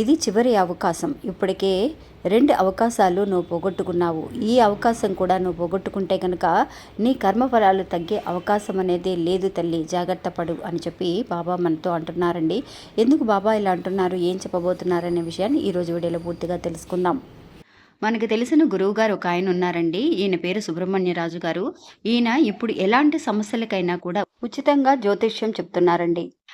ఇది చివరి అవకాశం. ఇప్పటికే రెండు అవకాశాలు నువ్వు పోగొట్టుకున్నావు. ఈ అవకాశం కూడా నువ్వు పోగొట్టుకుంటే కనుక నీ కర్మఫలాలు తగ్గే అవకాశం అనేది లేదు తల్లి జాగ్రత్త పడు అని చెప్పి బాబా మనతో అంటున్నారండి. ఎందుకు బాబా ఇలా అంటున్నారు? ఏం చెప్పబోతున్నారనే విషయాన్ని ఈరోజు వీడియోలో పూర్తిగా తెలుసుకుందాం. మనకు తెలిసిన గురువు గారు ఒక ఆయన ఉన్నారండి. ఈయన పేరు సుబ్రహ్మణ్యరాజు గారు. ఈయన ఇప్పుడు ఎలాంటి సమస్యలకైనా కూడా ఉచితంగా జ్యోతిష్యం చెప్తున్నారండి.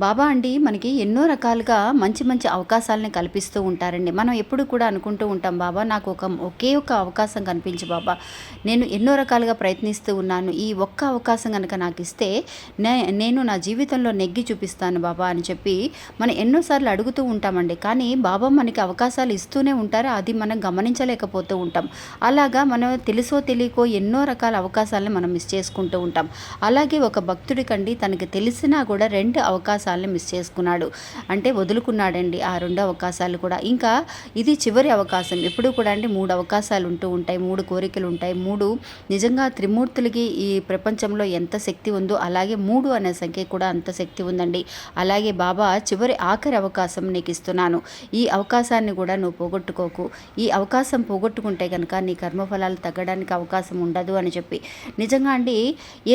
బాబా అండి మనకి ఎన్నో రకాలుగా మంచి మంచి అవకాశాలని కల్పిస్తూ ఉంటారండి. మనం ఎప్పుడు కూడా అనుకుంటూ ఉంటాం బాబా నాకు ఒక ఒకే ఒక అవకాశం కనిపించి బాబా. నేను ఎన్నో రకాలుగా ప్రయత్నిస్తూ ఉన్నాను. ఈ ఒక్క అవకాశం కనుక నాకు ఇస్తే నే నేను నా జీవితంలో నెగ్గి చూపిస్తాను బాబా అని చెప్పి మనం ఎన్నోసార్లు అడుగుతూ ఉంటామండి. కానీ బాబా మనకి అవకాశాలు ఇస్తూనే ఉంటారు. అది మనం గమనించలేకపోతూ ఉంటాం. అలాగా మనం తెలుసో తెలియకో ఎన్నో రకాల అవకాశాలను మనం మిస్ చేసుకుంటూ ఉంటాం. అలాగే ఒక భక్తుడికండి తనకి తెలిసినా కూడా రెండు అవకాశాలను మిస్ చేసుకున్నాడు. అంటే వదులుకున్నాడండి ఆ రెండు అవకాశాలు కూడా. ఇంకా ఇది చివరి అవకాశం. ఎప్పుడు కూడా అంటే మూడు అవకాశాలు ఉంటూ ఉంటాయి. మూడు కోరికలు ఉంటాయి. మూడు నిజంగా త్రిమూర్తులకి ఈ ప్రపంచంలో ఎంత శక్తి ఉందో అలాగే మూడు అనే సంఖ్య కూడా అంత శక్తి ఉందండి. అలాగే బాబా చివరి ఆఖరి అవకాశం నీకు ఇస్తున్నాను. ఈ అవకాశాన్ని కూడా నువ్వు పోగొట్టుకోకు. ఈ అవకాశం పోగొట్టుకుంటే కనుక నీ కర్మఫలాలు తగ్గడానికి అవకాశం ఉండదు అని చెప్పి. నిజంగా అండి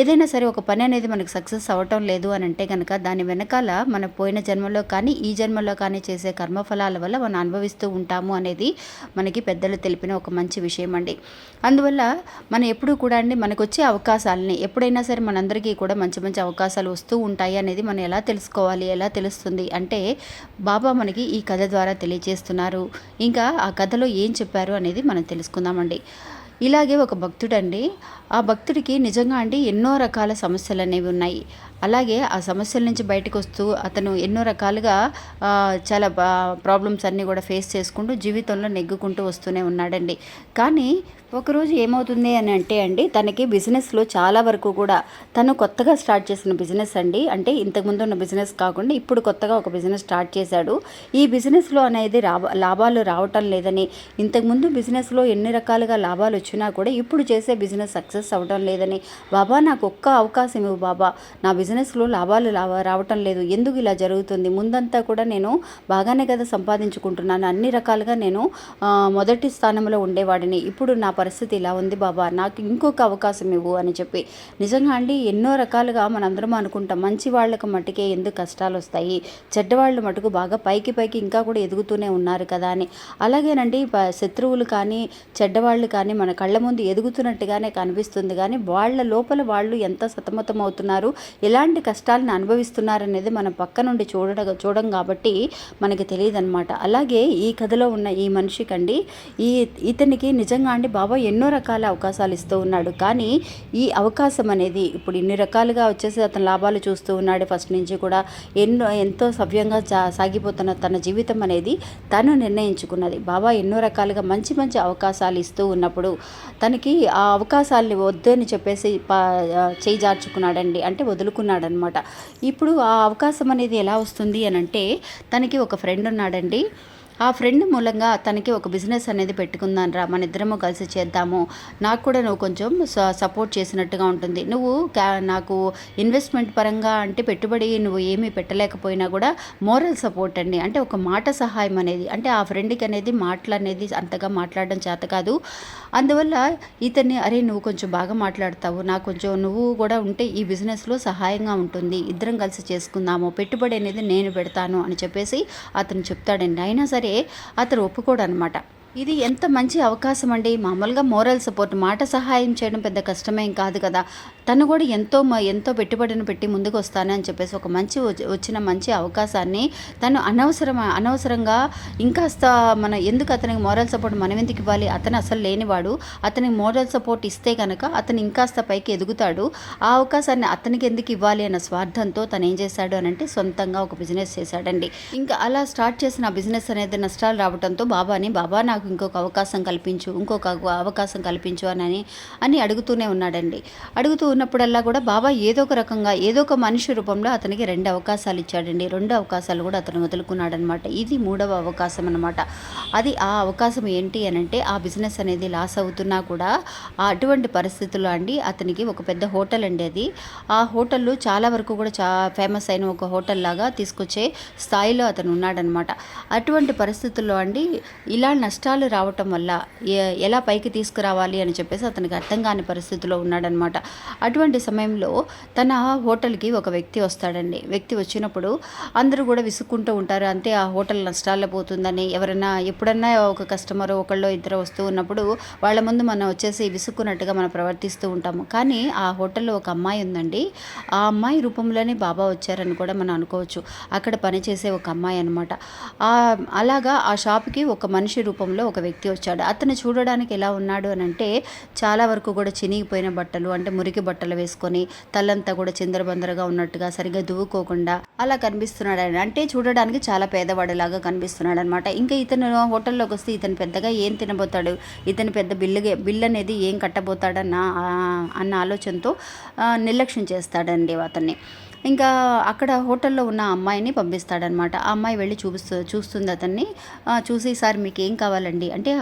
ఏదైనా సరే ఒక పని అనేది మనకు సక్సెస్ అవ్వటం లేదు అని అంటే కనుక దాని వెనక వెనకాల మన పోయిన జన్మలో కానీ ఈ జన్మలో కానీ చేసే కర్మఫలాల వల్ల మనం అనుభవిస్తూ ఉంటాము అనేది మనకి పెద్దలు తెలిపిన ఒక మంచి విషయం అండి. అందువల్ల మనం ఎప్పుడు కూడా అండి మనకు వచ్చే అవకాశాలని ఎప్పుడైనా సరే మనందరికీ కూడా మంచి మంచి అవకాశాలు వస్తూ ఉంటాయి అనేది మనం ఎలా తెలుసుకోవాలి ఎలా తెలుస్తుంది అంటే బాబా మనకి ఈ కథ ద్వారా తెలియజేస్తున్నారు. ఇంకా ఆ కథలో ఏం చెప్పారు అనేది మనం తెలుసుకుందామండి. ఇలాగే ఒక భక్తుడండి. ఆ భక్తుడికి నిజంగా అండి ఎన్నో రకాల సమస్యలు అనేవి ఉన్నాయి. అలాగే ఆ సమస్యల నుంచి బయటకు వస్తూ అతను ఎన్నో రకాలుగా చాలా ప్రాబ్లమ్స్ అన్నీ కూడా ఫేస్ చేసుకుంటూ జీవితంలో నెగ్గుకుంటూ వస్తూనే ఉన్నాడండి. కానీ ఒకరోజు ఏమవుతుంది అని అంటే అండి తనకి బిజినెస్లో చాలా వరకు కూడా తను కొత్తగా స్టార్ట్ చేసిన బిజినెస్ అండి. అంటే ఇంతకుముందు ఉన్న బిజినెస్ కాకుండా ఇప్పుడు కొత్తగా ఒక బిజినెస్ స్టార్ట్ చేశాడు. ఈ బిజినెస్లో అనేది రాబ లాభాలు రావటం లేదని ఇంతకుముందు బిజినెస్లో ఎన్ని రకాలుగా లాభాలు వచ్చినా కూడా ఇప్పుడు చేసే బిజినెస్ సక్సెస్ అవ్వడం లేదని బాబా నాకు ఒక్క అవకాశం ఇవ్వు బాబా నా బిజినెస్లో లాభాలు లాభ రావటం లేదు. ఎందుకు ఇలా జరుగుతుంది? ముందంతా కూడా నేను బాగానే కదా సంపాదించుకుంటున్నాను. అన్ని రకాలుగా నేను మొదటి స్థానంలో ఉండేవాడిని. ఇప్పుడు నా పరిస్థితి ఇలా ఉంది బాబా నాకు ఇంకొక అవకాశం ఇవ్వు అని చెప్పి. నిజంగా అండి ఎన్నో రకాలుగా మనందరం అనుకుంటాం మంచి వాళ్ళకి మట్టుకే ఎందుకు కష్టాలు వస్తాయి? చెడ్డవాళ్ళు మటుకు బాగా పైకి పైకి ఇంకా కూడా ఎదుగుతూనే ఉన్నారు కదా అని. అలాగేనండి ప- శత్రువులు కానీ చెడ్డవాళ్ళు కానీ మన కళ్ళ ముందు ఎదుగుతున్నట్టుగానే కనిపిస్తుంది కానీ వాళ్ళ లోపల వాళ్ళు ఎంత సతమతం అవుతున్నారు? ఎలాంటి కష్టాలను అనుభవిస్తున్నారనేది మనం పక్క నుండి చూడ చూడం కాబట్టి మనకి తెలియదు అనమాట అలాగే ఈ కథలో ఉన్న ఈ మనిషికండి ఈ ఇతనికి నిజంగా అండి బాబా ఎన్నో రకాల అవకాశాలు ఇస్తూ ఉన్నాడు. కానీ ఈ అవకాశం అనేది ఇప్పుడు ఇన్ని రకాలుగా వచ్చేసి అతను లాభాలు చూస్తూ ఉన్నాడు. ఫస్ట్ నుంచి కూడా ఎన్నో ఎంతో సవ్యంగా సాగిపోతున్న తన జీవితం అనేది తను నిర్ణయించుకున్నది. బాబా ఎన్నో రకాలుగా మంచి మంచి అవకాశాలు ఇస్తూ ఉన్నప్పుడు తనకి ఆ అవకాశాలని వద్దు అని చెప్పేసి పా చేయి జార్చుకున్నాడండి. అంటే వదులుకున్నాడనమాట ఇప్పుడు ఆ అవకాశం అనేది ఎలా వస్తుంది అని అంటే తనకి ఒక ఫ్రెండ్ ఉన్నాడండి. ఆ ఫ్రెండ్ మూలంగా తనకి ఒక బిజినెస్ అనేది పెట్టుకుందాను రా మన ఇద్దరము కలిసి చేద్దాము. నాకు కూడా నువ్వు కొంచెం స- సపోర్ట్ చేసినట్టుగా ఉంటుంది. నువ్వు క్యా- నాకు ఇన్వెస్ట్మెంట్ పరంగా అంటే పెట్టుబడి నువ్వు ఏమీ పెట్టలేకపోయినా కూడా మోరల్ సపోర్ట్ అండి. అంటే ఒక మాట సహాయం అనేది అంటే ఆ ఫ్రెండ్కి అనేది మాటలు అనేది అంతగా మాట్లాడడం చేత కాదు. అందువల్ల ఇతన్ని అరే నువ్వు కొంచెం బాగా మాట్లాడతావు. నాకు కొంచెం నువ్వు కూడా ఉంటే ఈ బిజినెస్లో సహాయంగా ఉంటుంది. ఇద్దరం కలిసి చేసుకుందాము. పెట్టుబడి అనేది నేను పెడతాను అని చెప్పేసి అతను చెప్తాడండి. అయినా సరే అతను ఒప్పుకోడు అనమాట ఇది ఎంత మంచి అవకాశం అండి మామూలుగా మోరల్ సపోర్ట్ మాట సహాయం చేయడం పెద్ద కష్టమేం కాదు కదా. తను కూడా ఎంతో మ- ఎంతో పెట్టుబడిని పెట్టి ముందుకు వస్తానని చెప్పేసి ఒక మంచి వచ్చి- వచ్చిన మంచి అవకాశాన్ని తను అనవసరం అనవసరంగా ఇంకాస్త మన ఎందుకు అతనికి మోరల్ సపోర్ట్ మనం ఎందుకు ఇవ్వాలి? అతను అసలు లేనివాడు. అతనికి మోరల్ సపోర్ట్ ఇస్తే కనుక అతను ఇంకాస్త పైకి ఎదుగుతాడు. ఆ అవకాశాన్ని అతనికి ఎందుకు ఇవ్వాలి అన్న స్వార్థంతో తను ఏం చేశాడు అని అంటే సొంతంగా ఒక బిజినెస్ చేశాడండి. ఇంకా అలా స్టార్ట్ చేసిన బిజినెస్ అనేది నష్టాలు రావడంతో బాబాని బాబా నాకు ఇంకొక అవకాశం కల్పించు ఇంకొక అవకాశం కల్పించు అని అని అడుగుతూనే ఉన్నాడండి. అడుగుతూ ఉన్నప్పుడల్లా కూడా బాబా ఏదో ఒక రకంగా ఏదో ఒక మనిషి రూపంలో అతనికి రెండు అవకాశాలు ఇచ్చాడండి. రెండు అవకాశాలు కూడా అతను వదులుకున్నాడనమాట. ఇది మూడవ అవకాశం అనమాట. అది ఆ అవకాశం ఏంటి అని అంటే ఆ బిజినెస్ అనేది లాస్ అవుతున్నా కూడా అటువంటి పరిస్థితుల్లో అండి అతనికి ఒక పెద్ద హోటల్ అండి అది. ఆ హోటల్లో చాలా వరకు కూడా చా ఫేమస్ అయిన ఒక హోటల్ లాగా తీసుకొచ్చే స్థాయిలో అతను ఉన్నాడనమాట. అటువంటి పరిస్థితుల్లో అండి ఇలా నష్టాలు రావటం వల్ల ఎలా పైకి తీసుకురావాలి అని చెప్పేసి అతనికి అర్థం కాని పరిస్థితిలో ఉన్నాడనమాట. అటువంటి సమయంలో తన హోటల్కి ఒక వ్యక్తి వస్తాడండి. వ్యక్తి వచ్చినప్పుడు అందరూ కూడా విసుక్కుంటూ ఉంటారు. అంతే ఆ హోటల్ నష్టాల్లో పోతుందని. ఎవరైనా ఎప్పుడన్నా ఒక కస్టమర్ ఒకళ్ళో ఇద్దరు వస్తూ ఉన్నప్పుడు వాళ్ళ ముందు మనం వచ్చేసి విసుక్కున్నట్టుగా మనం ప్రవర్తిస్తూ ఉంటాము. కానీ ఆ హోటల్లో ఒక అమ్మాయి ఉందండి. ఆ అమ్మాయి రూపంలోనే బాబా వచ్చారని కూడా మనం అనుకోవచ్చు. అక్కడ పనిచేసే ఒక అమ్మాయి అనమాట. అలాగా ఆ షాప్కి ఒక మనిషి రూపంలో ఒక వ్యక్తి వచ్చాడు. అతను చూడడానికి ఎలా ఉన్నాడు అని అంటే చాలా వరకు కూడా చినిగిపోయిన బట్టలు అంటే మురికి బట్టలు వేసుకొని తలంతా కూడా చిందరబందరగా ఉన్నట్టుగా సరిగ్గా దువ్వుకోకుండా అలా కనిపిస్తున్నాడు ఆయన. అంటే చూడడానికి చాలా పేదవాడిలాగా కనిపిస్తున్నాడు అనమాట ఇంకా ఇతను హోటల్లోకి వస్తే ఇతను పెద్దగా ఏం తినబోతాడు? ఇతను పెద్ద బిల్లు బిల్ అనేది ఏం కట్టబోతాడన్న అన్న ఆలోచనతో నిర్లక్ష్యం చేస్తాడండి అతన్ని. ఇంకా అక్కడ హోటల్లో ఉన్న అమ్మాయిని పంపిస్తాడనమాట. ఆ అమ్మాయి వెళ్ళి చూపిస్తూ చూస్తుంది అతన్ని. చూసి సార్ మీకు ఏం కావాలండి? అంటే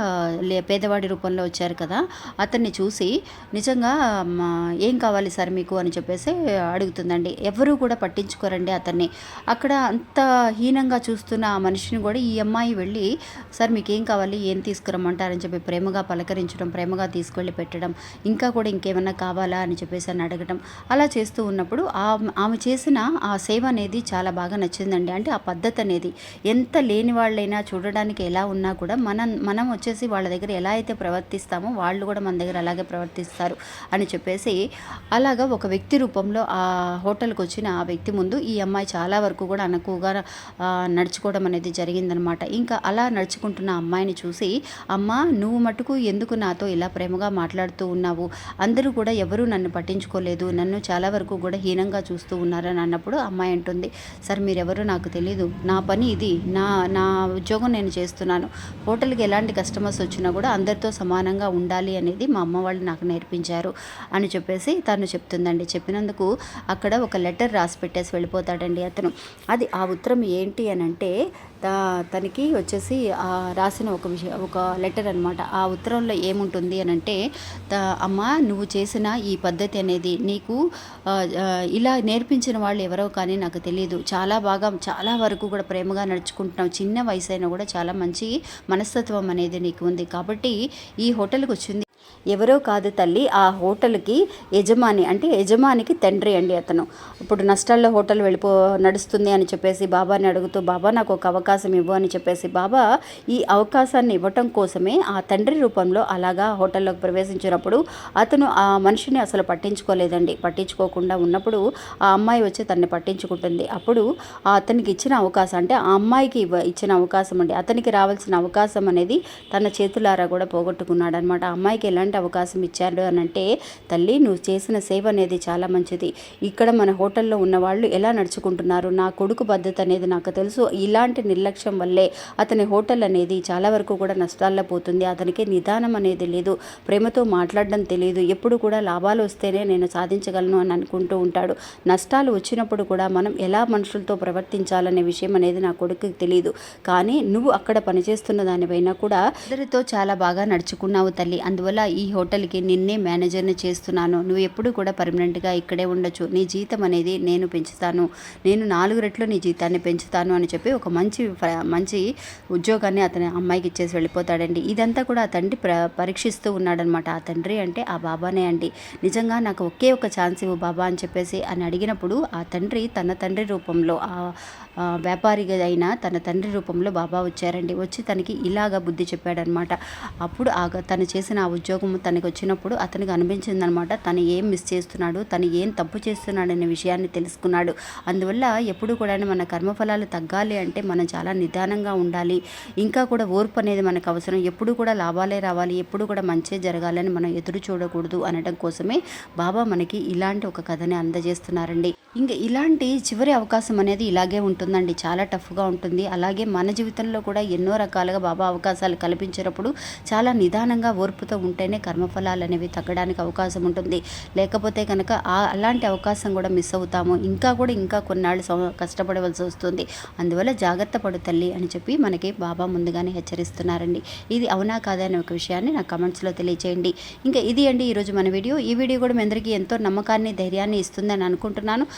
లే పేదవాడి రూపంలో వచ్చారు కదా అతన్ని చూసి నిజంగా మా, ఏం కావాలి సార్ మీకు? అని చెప్పేసి అడుగుతుందండి. ఎవరూ కూడా పట్టించుకోరండి అతన్ని. అక్కడ అంత హీనంగా చూస్తున్న ఆ మనిషిని కూడా ఈ అమ్మాయి వెళ్ళి సార్ మీకు ఏం కావాలి? ఏం తీసుకురమ్మంటారని చెప్పి ప్రేమగా పలకరించడం ప్రేమగా తీసుకెళ్ళి పెట్టడం ఇంకా కూడా ఇంకేమన్నా కావాలా? అని చెప్పేసి అని అడగడం అలా చేస్తూ ఉన్నప్పుడు ఆమె ఆమె చేసిన ఆ సేవ అనేది చాలా బాగా నచ్చిందండి. అంటే ఆ పద్ధతి అనేది ఎంత లేని వాళ్ళైనా చూడడానికి ఎలా ఉన్నా కూడా మనం మనం వచ్చేసి వాళ్ళ దగ్గర ఎలా అయితే ప్రవర్తిస్తామో వాళ్ళు కూడా మన దగ్గర అలాగే ప్రవర్తిస్తారు అని చెప్పేసి అలాగా ఒక వ్యక్తి రూపంలో ఆ హోటల్కి వచ్చిన ఆ వ్యక్తి ముందు ఈ అమ్మాయి చాలా వరకు కూడా అనకుగా నడుచుకోవడం అనేది జరిగిందనమాట. ఇంకా అలా నడుచుకుంటున్న అమ్మాయిని చూసి అమ్మ నువ్వు మటుకు ఎందుకు నాతో ఇలా ప్రేమగా మాట్లాడుతూ ఉన్నావు? అందరూ కూడా ఎవరూ నన్ను పట్టించుకోలేదు. నన్ను చాలా వరకు కూడా హీనంగా చూస్తూ చేస్తున్నారని అన్నప్పుడు అమ్మాయి అంటుంది సార్ మీరెవరో నాకు తెలియదు నా పని ఇది. నా నా ఉద్యోగం నేను చేస్తున్నాను. హోటల్కి ఎలాంటి కస్టమర్స్ వచ్చినా కూడా అందరితో సమానంగా ఉండాలి అనేది మా అమ్మ వాళ్ళు నాకు నేర్పించారు అని చెప్పేసి తను చెప్తుందండి. చెప్పినందుకు అక్కడ ఒక లెటర్ రాసి పెట్టేసి వెళ్ళిపోతాడండి అతను. అది ఆ ఉత్తరం ఏంటి అని అంటే తనకి వచ్చేసి రాసిన ఒక విషయం ఒక లెటర్ అనమాట ఆ ఉత్తరంలో ఏముంటుంది అని అంటే అమ్మ నువ్వు చేసిన ఈ పద్ధతి అనేది నీకు ఇలా నేర్పించిన వాళ్ళు ఎవరో కానీ నాకు తెలియదు చాలా బాగా చాలా వరకు కూడా ప్రేమగా నడుచుకుంటున్నావు. చిన్న వయసు అయినా కూడా చాలా మంచి మనస్తత్వం అనేది నీకు ఉంది. కాబట్టి ఈ హోటల్కి వచ్చింది ఎవరో కాదు తల్లి ఆ హోటల్కి యజమాని అంటే యజమానికి తండ్రి అండి అతను. ఇప్పుడు నష్టాల్లో హోటల్ వెళ్ళిపో నడుస్తుంది అని చెప్పేసి బాబాని అడుగుతూ బాబా నాకు ఒక అవకాశం ఇవ్వు అని చెప్పేసి బాబా ఈ అవకాశాన్ని ఇవ్వటం కోసమే ఆ తండ్రి రూపంలో అలాగా హోటల్లోకి ప్రవేశించినప్పుడు అతను ఆ మనిషిని అసలు పట్టించుకోలేదండి. పట్టించుకోకుండా ఉన్నప్పుడు ఆ అమ్మాయి వచ్చి తనని పట్టించుకుంటుంది. అప్పుడు అతనికి ఇచ్చిన అవకాశం అంటే ఆ అమ్మాయికి ఇవ్వ ఇచ్చిన అవకాశం అండి. అతనికి రావాల్సిన అవకాశం అనేది తన చేతులారా కూడా పోగొట్టుకున్నాడు అనమాట ఆ అమ్మాయికి ఎలాంటి అవకాశం ఇచ్చాడు అని అంటే తల్లి నువ్వు చేసిన సేవ అనేది చాలా మంచిది. ఇక్కడ మన హోటల్లో ఉన్న వాళ్ళు ఎలా నడుచుకుంటున్నారు? నా కొడుకు పద్ధతి అనేది నాకు తెలుసు. ఇలాంటి నిర్లక్ష్యం వల్లే అతని హోటల్ అనేది చాలా వరకు కూడా నష్టాల్లో పోతుంది. అతనికి నిదానం అనేది లేదు. ప్రేమతో మాట్లాడడం తెలియదు ఎప్పుడు కూడా లాభాలు వస్తేనే నేను సాధించగలను అని అనుకుంటూ ఉంటాడు. నష్టాలు వచ్చినప్పుడు కూడా మనం ఎలా మనుషులతో ప్రవర్తించాలనే విషయం అనేది నా కొడుకుకి తెలియదు కానీ నువ్వు అక్కడ పనిచేస్తున్న దానిపైన కూడా అందరితో చాలా బాగా నడుచుకున్నావు తల్లి. అందువల్ల ఈ ఈ హోటల్కి నిన్నే మేనేజర్ని చేస్తున్నాను. నువ్వు ఎప్పుడు కూడా పర్మనెంట్గా ఇక్కడే ఉండొచ్చు. నీ జీతం అనేది నేను పెంచుతాను. నేను నాలుగు రెట్లు నీ జీతాన్ని పెంచుతాను అని చెప్పి ఒక మంచి ఫ- మంచి ఉద్యోగాన్ని అతని అమ్మాయికి ఇచ్చేసి వెళ్ళిపోతాడండి. ఇదంతా కూడా ఆ తండ్రి ప్ర పరీక్షిస్తూ ఉన్నాడనమాట. ఆ తండ్రి అంటే ఆ బాబానే అండి. నిజంగా నాకు ఒకే ఒక ఛాన్స్ ఇవ్వు బాబా అని చెప్పేసి అని అడిగినప్పుడు ఆ తండ్రి తన తండ్రి రూపంలో ఆ ఆ వ్యాపారిగా అయిన తన తండ్రి రూపంలో బాబా వచ్చారండి. వచ్చి తనకి ఇలాగ బుద్ధి చెప్పాడనమాట. అప్పుడు ఆ తను చేసిన ఆ ఉద్యోగం తనకి వచ్చినప్పుడు అతనికి అనిపించిందనమాట తను ఏం మిస్ చేస్తున్నాడు తను ఏం తప్పు చేస్తున్నాడు అనే విషయాన్ని తెలుసుకున్నాడు. అందువల్ల ఎప్పుడు కూడా మన కర్మఫలాలు తగ్గాలి అంటే మనం చాలా నిదానంగా ఉండాలి. ఇంకా కూడా ఓర్పు అనేది మనకు అవసరం. ఎప్పుడు కూడా లాభాలే రావాలి ఎప్పుడు కూడా మంచే జరగాలని మనం ఎదురు చూడకూడదు అనడం కోసమే బాబా మనకి ఇలాంటి ఒక కథని అందజేస్తున్నారండి. ఇంకా ఇలాంటి చివరి అవకాశం అనేది ఇలాగే ఉంటుందండి. చాలా టఫ్గా ఉంటుంది. అలాగే మన జీవితంలో కూడా ఎన్నో రకాలుగా బాబా అవకాశాలు కల్పించినప్పుడు చాలా నిదానంగా ఓర్పుతో ఉంటేనే కర్మఫలాలు అనేవి తగ్గడానికి అవకాశం ఉంటుంది. లేకపోతే కనుక అలాంటి అవకాశం కూడా మిస్ అవుతాము. ఇంకా కూడా ఇంకా కొన్నాళ్ళు కష్టపడవలసి వస్తుంది. అందువల్ల జాగ్రత్త పడు తల్లి అని చెప్పి మనకి బాబా ముందుగానే హెచ్చరిస్తున్నారండి. ఇది అవునా కాదా అనే ఒక విషయాన్ని నా కమెంట్స్లో తెలియచేయండి. ఇంకా ఇది అండి ఈరోజు మన వీడియో. ఈ వీడియో కూడా మీ అందరికీ ఎంతో నమ్మకాన్ని ధైర్యాన్ని ఇస్తుందని అనుకుంటున్నాను.